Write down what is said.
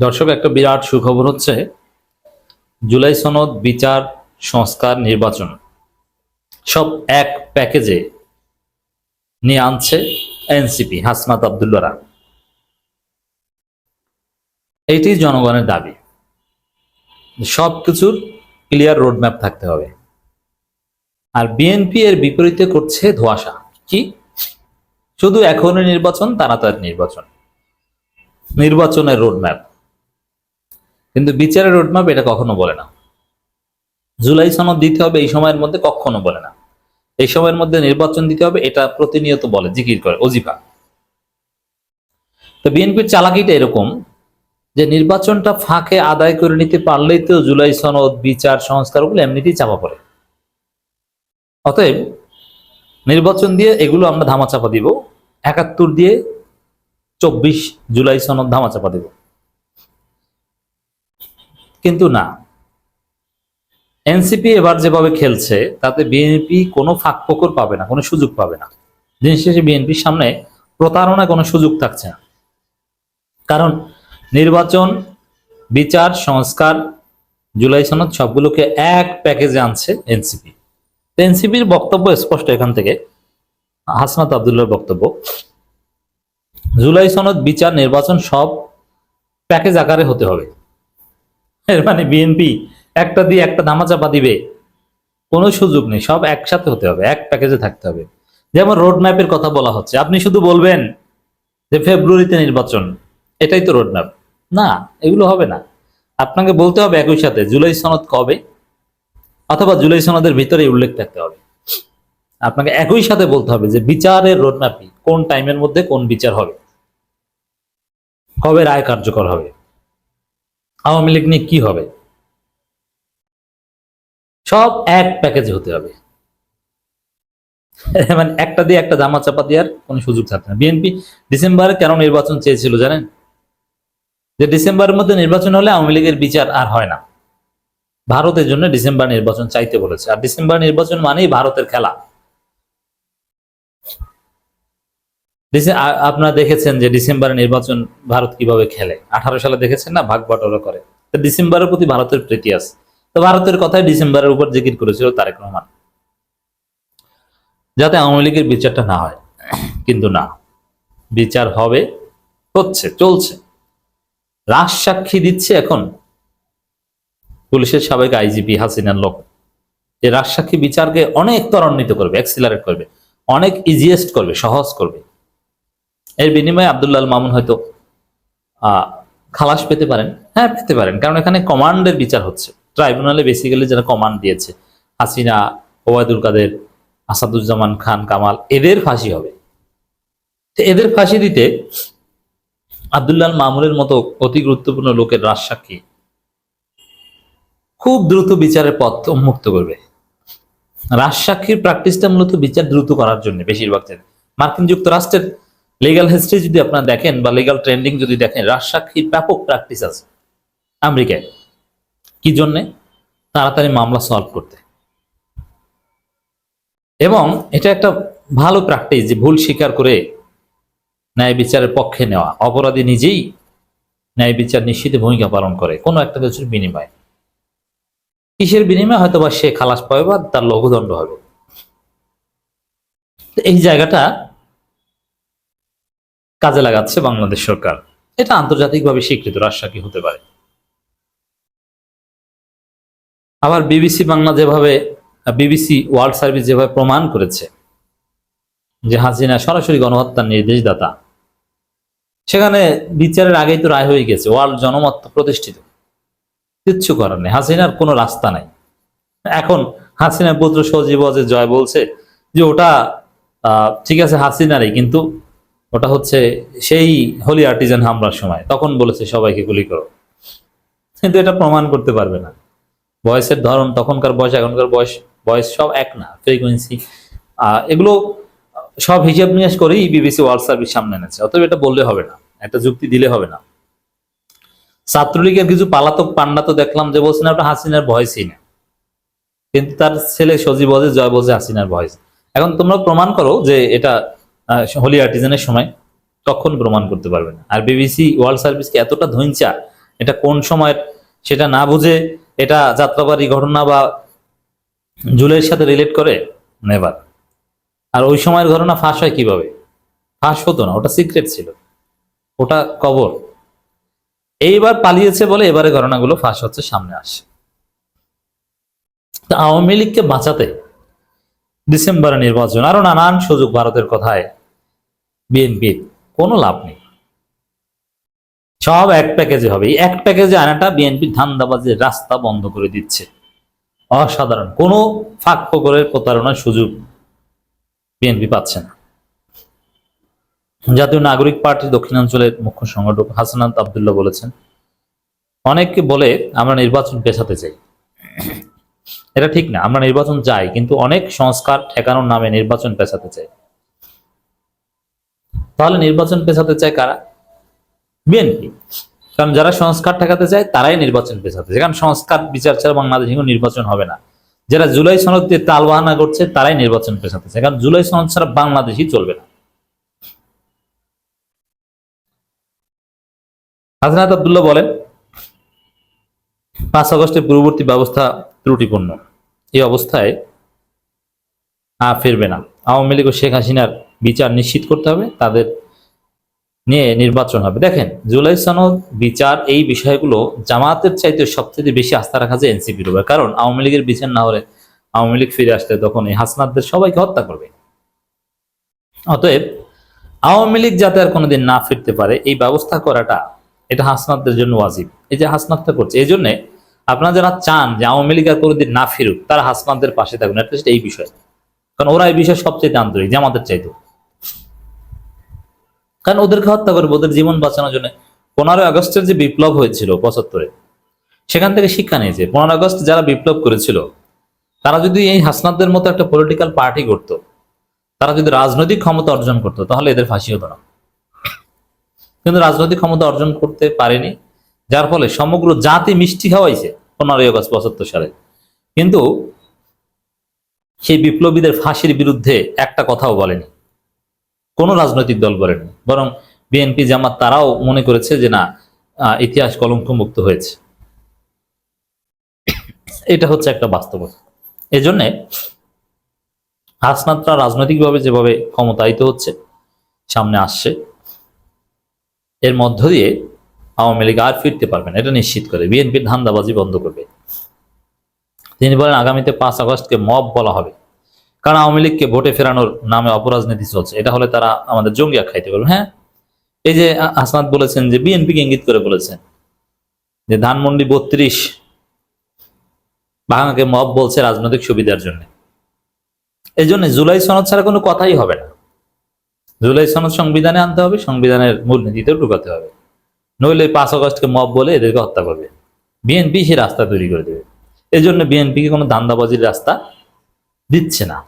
দর্শক, একটা বিরাট সুখবর হচ্ছে, জুলাই সনদ, বিচার, সংস্কার, নির্বাচন, সব এক প্যাকেজে নিয়ে আনছে এনসিপি, হাসনাত আবদুল্লারা এইটি জনগণের দাবি। সব কিছুর ক্লিয়ার রোডম্যাপ থাকতে হবে। আর বিএনপি এর বিপরীতে করছে ধোয়াশা। কি? শুধু এখনই নির্বাচন তাড়াতাড়ি নির্বাচন। নির্বাচনের রোডম্যাপ কিন্তু বিচারের রোডম্যাপ এটা কখনো বলে না। জুলাই সনদ দিতে হবে এই সময়ের মধ্যে কখনো বলে না। এই সময়ের মধ্যে নির্বাচন দিতে হবে, এটা প্রতিনিয়ত বলে, জিকির করে, অজিফা। তো বিএনপির চালাকিটা এরকম যে নির্বাচনটা ফাঁকে আদায় করে নিতে পারলেই তো জুলাই সনদ, বিচার, সংস্কারগুলো এমনিতেই চাপা পড়ে। অতএব নির্বাচন দিয়ে এগুলো আমরা ধামাচাপা দিব, একাত্তর দিয়ে চব্বিশ জুলাই সনদ ধামাচাপা দিব। কিন্তু না। এনসিপি এবার যেভাবে খেলছে, তাতে বিএনপি কোনো ফাঁক ফোকর পাবে না, কোনো সুযোগ পাবে না। দিন শেষে বিএনপির সামনে প্রতারণা কোনো সুযোগ থাকছে না। কারণ নির্বাচন, বিচার, সংস্কার, জুলাই সনদ সবগুলোকে এক প্যাকেজে আনছে এনসিপি এনসিপির বক্তব্য স্পষ্ট এখান থেকে। হাসনাত আবদুল্লার বক্তব্য। জুলাই সনদ, বিচার, নির্বাচন সব প্যাকেজ আকারে হতে হবে। এর মানে বিএনপি, একটা দিয়ে একটা ধামাচাপা দিবে। কোনো সুযোগ নেই, সব একসাথে হতে হবে, এক প্যাকেজে থাকতে হবে। যেমন রোড ম্যাপের কথা বলা হচ্ছে, আপনি শুধু বলবেন যে ফেব্রুয়ারিতে নির্বাচন, এটাই তো রোড ম্যাপ না, এগুলো হবে না। আপনাকে বলতে হবে একই সাথে, জুলাই সনদ কবে? অথবা জুলাই সনদের ভিতরে উল্লেখ থাকতে হবে। আপনাকে একই সাথে বলতে হবে যে বিচারের রোডম্যাপই কোন টাইমের মধ্যে কোন বিচার হবে। কবে রায় কার্যকর হবে? আওয়ামী লীগ নিয়ে কি হবে? সব এক প্যাকেজে হতে হবে। মানে একটা দিয়ে একটা জামা চাপা দেওয়ার কোনো সুযোগ থাকবে না। বিএনপি ডিসেম্বরে কেন নির্বাচন চেয়েছিল জানেন? যে ডিসেম্বরের মধ্যে নির্বাচন হলে আওয়ামী লীগের বিচার আর হয় না। ভারতের জন্য ডিসেম্বর নির্বাচন চাইতে বলেছে। আর ডিসেম্বর নির্বাচন মানেই ভারতের খেলা। আপনারা দেখেছেন যে ডিসেম্বরে নির্বাচন ভারত কীভাবে খেলে? আঠারো সালে দেখেছেন না? ভাগ বাটোয়ারা করে। ডিসেম্বরের প্রতি ভারতের প্রীতি আছে। তো ভারতের কথাই ডিসেম্বরের উপর জিকির করেছিল তারেক রহমান। যাতে আওয়ামী লীগের বিচারটা না হয়। কিন্তু না। বিচার হবে, হচ্ছে, চলছে। রাজ সাক্ষী দিচ্ছে এখন পুলিশের সাবেক আইজিপি হাসিনার লোক। এই যে রাজসাক্ষী বিচারকে অনেক ত্বরান্বিত করবে অ্যাক্সিলারেট করবে, অনেক ইজিয়েস্ট করবে, সহজ করবে। এর বিনিময়ে আব্দুল্লাহ মামুন হয়তো খালাস পেতে পারেন। হ্যাঁ পেতে পারেন। কারণ এখানে কমান্ডের বিচার হচ্ছে। ট্রাইব্যুনালে বেসিক্যালি যারা কমান্ড দিয়েছে। হাসিনা, ওবায়দুল কাদের, আসাদুজ্জামান খান, কামাল, এদের ফাঁসি হবে। এদের ফাঁসি দিতে আব্দুল্লাহ মামুনের মতো অতি গুরুত্বপূর্ণ লোকের রাজসাক্ষী খুব দ্রুত বিচারের পথ উন্মুক্ত করবে। রাজসাক্ষীর প্র্যাকটিসটা মূলত বিচার দ্রুত করার জন্য বেশিরভাগ। মার্কিন যুক্তরাষ্ট্রের লিগাল হিস্ট্রি যদি আপনারা দেখেন বা লিগাল ট্রেন্ডিং যদি দেখেন রাজসাক্ষীর ব্যাপক প্র্যাকটিস আছে আমেরিকায়। কি জন্যে? তাড়াতাড়ি মামলা সলভ করতে। এবং এটা একটা ভালো প্র্যাকটিস যে ভুল স্বীকার করে ন্যায় বিচারের পক্ষে নেওয়া। অপরাধী নিজেই ন্যায় বিচার নিশ্চিত ভূমিকা পালন করে, কোনো একটা কিছুর বিনিময়ে। কিসের বিনিময়ে? হয়তো বা সে খালাস পাবে বা তার লঘুদণ্ড হবে। এই জায়গাটা কাজে লাগাচ্ছে বাংলাদেশ সরকার। এটা আন্তর্জাতিকভাবে স্বীকৃত রাজশাহী হতে পারে? আবার বিবিসি বাংলা যেভাবে, বিবিসি ওয়ার্ল্ড সার্ভিস যেভাবে প্রমাণ করেছে, যে হাসিনা সরাসরি গণহত্যার নির্দেশদাতা, সেখানে বিচারের আগেই তো রায় হয়ে গেছে, ওয়ার্ল্ড জনমত প্রতিষ্ঠিত। কিচ্ছু করার নেই, হাসিনার কোনো রাস্তা নাই। এখন হাসিনার পুত্র সজীব জয় বলছে যে ওটা ঠিক আছে হাসিনারই, কিন্তু ওটা হচ্ছে সেই হোলি আর্টিজান হামলার সময়। তখন বলেছে, সবাইকে গুলি করো। কিন্তু এটা প্রমাণ করতে পারবে না। বয়সের ধরন, তখনকার বয়স, এখনকার বয়স বয়স সব এক না ফ্রিকুয়েন্সি এগুলো সব হিসাব নিকাশ করেই বিবিসি ওয়ার্ল্ড সার্ভিস সামনে এনেছে। অতএব এটা বললে হবে না, একটা যুক্তি দিলে হবে না। ছাত্রলীগের কিছু পালাতক পান্ডা তো দেখলাম যে বলছে, না, ওটা হাসিনার ভয়েসই না। কিন্তু তার ছেলে সজীব বলছে জয় বলছে, হাসিনার ভয়েস এখন তোমরা প্রমাণ করো যে এটা হোলি আর্টিজানের সময় তখন প্রমাণ করতে পারবে না। আর বিবিসি ওয়ার্ল্ড সার্ভিসকে এতটা ধৈঞ্চা এটা কোন সময়ের সেটা না বুঝে এটা যাত্রাবাড়ি ঘটনা বা জুলাইয়ের সাথে রিলেট করে? নেবার আর ওই সময়ের ঘটনা ফাঁস হয় কীভাবে? ফাঁস হতো না, ওটা সিক্রেট ছিল। ওটা কবর। এইবার পালিয়েছে বলে এবারে ঘটনাগুলো ফাঁস হচ্ছে, সামনে আসে তা আওয়ামী লীগকে বাঁচাতে ডিসেম্বরে নির্বাচন, আরও নানান সুযোগ ভারতের কথায় বিএনপির কোনো লাভ নেই। সব এক প্যাকেজে হবে। এই এক প্যাকেজে আনাটা বিএনপি ধান্দাবাজের রাস্তা বন্ধ করে দিচ্ছে। অসাধারণ। কোনো ফাঁক ফকরের প্রতারণার সুযোগ বিএনপি পাচ্ছে না। জাতীয় নাগরিক পার্টির দক্ষিণাঞ্চলের মুখ্য সংগঠক হাসানাত আবদুল্লাহ বলেছেন অনেককে বলে, আমরা নির্বাচন পেছাতে চাই। এটা ঠিক না। আমরা নির্বাচন চাই, কিন্তু অনেক সংস্কার ঠেকানোর নামে নির্বাচন পেছাতে চাই। তাহলে নির্বাচন পেছাতে চায় কারা? বিএনপি। কারণ যারা সংস্কার ঠেকাতে চায়, তারাই নির্বাচন পেছাতে কারণ সংস্কার, বিচার ছাড়া বাংলাদেশ নির্বাচন হবে না। যারা জুলাই সনদ দিয়ে তালবাহানা করছে, তারাই নির্বাচন পেছাতে চায়। কারণ জুলাই সনদ ছাড়া বাংলাদেশই চলবে না। হাসনাত আবদুল্লাহ বলেন, পাঁচ আগস্টের পূর্ববর্তী ব্যবস্থা ত্রুটিপূর্ণ। এই অবস্থায় ফিরবে না। আওয়ামী লীগ ও শেখ হাসিনার বিচার নিশ্চিত করতে হবে, তাদের নিয়ে নির্বাচন হবে। দেখেন, জুলাই সনদ, বিচার এই বিষয়গুলো জামাতের চাইতে সবচেয়ে বেশি আস্থা রাখা যায় এনসিপির উপর। কারণ আওয়ামী লীগের বিচার না হলে আওয়ামী লীগ ফিরে আসলে তখন এই হাসনাতদের সবাইকে হত্যা করবে। অতএব আওয়ামী লীগ যাতে আর কোনোদিন না ফিরতে পারে, এই ব্যবস্থা করাটা এটা হাসনাতদের জন্য ওয়াজিব। এই যে হাসনাতটা করছে, এই জন্যে আপনারা যারা চান যে আওয়ামী লীগ আর কোনোদিন না ফিরুক, তারা হাসনাতদের পাশে থাকুন এই বিষয়ে। কারণ ওরা এই বিষয়ে সবচেয়ে আন্তরিক, জামাতের চাইতো কারণ ওদেরকে হত্যা করবে, ওদের জীবন বাঁচানোর জন্য। পনেরোই আগস্টের যে বিপ্লব হয়েছিল পঁচাত্তরে, সেখান থেকে শিক্ষা নিয়েছে। পনেরো আগস্ট যারা বিপ্লব করেছিল, তারা যদি এই হাসনাতদের মতো একটা পলিটিক্যাল পার্টি করতো, তারা যদি রাজনৈতিক ক্ষমতা অর্জন করতো, তাহলে এদের ফাঁসি হতো না। কিন্তু রাজনৈতিক ক্ষমতা অর্জন করতে পারেনি, যার ফলে সমগ্র জাতি মিষ্টি খাওয়াইছে পনেরোই আগস্ট পঁচাত্তর সালে। কিন্তু সেই বিপ্লবীদের ফাঁসির বিরুদ্ধে একটা কথাও বলেনি। কোনো রাজনৈতিক দল বলেনি বরং বিএনপি জামাত তারাও মনে করেছে যে না ইতিহাস কলঙ্ক মুক্ত হয়েছে। এটা হচ্ছে একটা বাস্তবতা। এজন্যে হাসনাতরা রাজনৈতিকভাবে যেভাবে ক্ষমতায়িত হচ্ছে, সামনে আসছে, এর মধ্য দিয়ে আওয়ামী লীগ আর ফিরতে পারবে না, এটা নিশ্চিত করে। বিএনপির ধান্দাবাজি বন্ধ করবে। তিনি বলেন, আগামীতে পাঁচ আগস্টকে মব বলা হবে। কারণ আওয়ামী লীগকে ভোটে ফেরানোর নামে অপরাজনীতি চলছে। এটা হলে তারা আমাদের জঙ্গি আখ্যাইতে পারবে। হ্যাঁ? এই যে আ- হাসনাত বলেছেন যে বিএনপিকে ইঙ্গিত করে বলেছেন যে ধানমন্ডি বত্রিশ ভাঙাকে মব বলছে রাজনৈতিক সুবিধার জন্য। এই জন্য জুলাই সনদ ছাড়া কোনো কথাই হবে না। জুলাই সনদ সংবিধানে আনতে হবে, সংবিধানের মূলনীতিতেও ঢুকাতে হবে। নইলে পাঁচ অগস্টকে মব বলে এদেরকে হত্যা করবে। বিএনপি সেই রাস্তা তৈরি করে দেবে। এই জন্য বিএনপিকে কোনো ধান্দাবাজির রাস্তা দিচ্ছে না।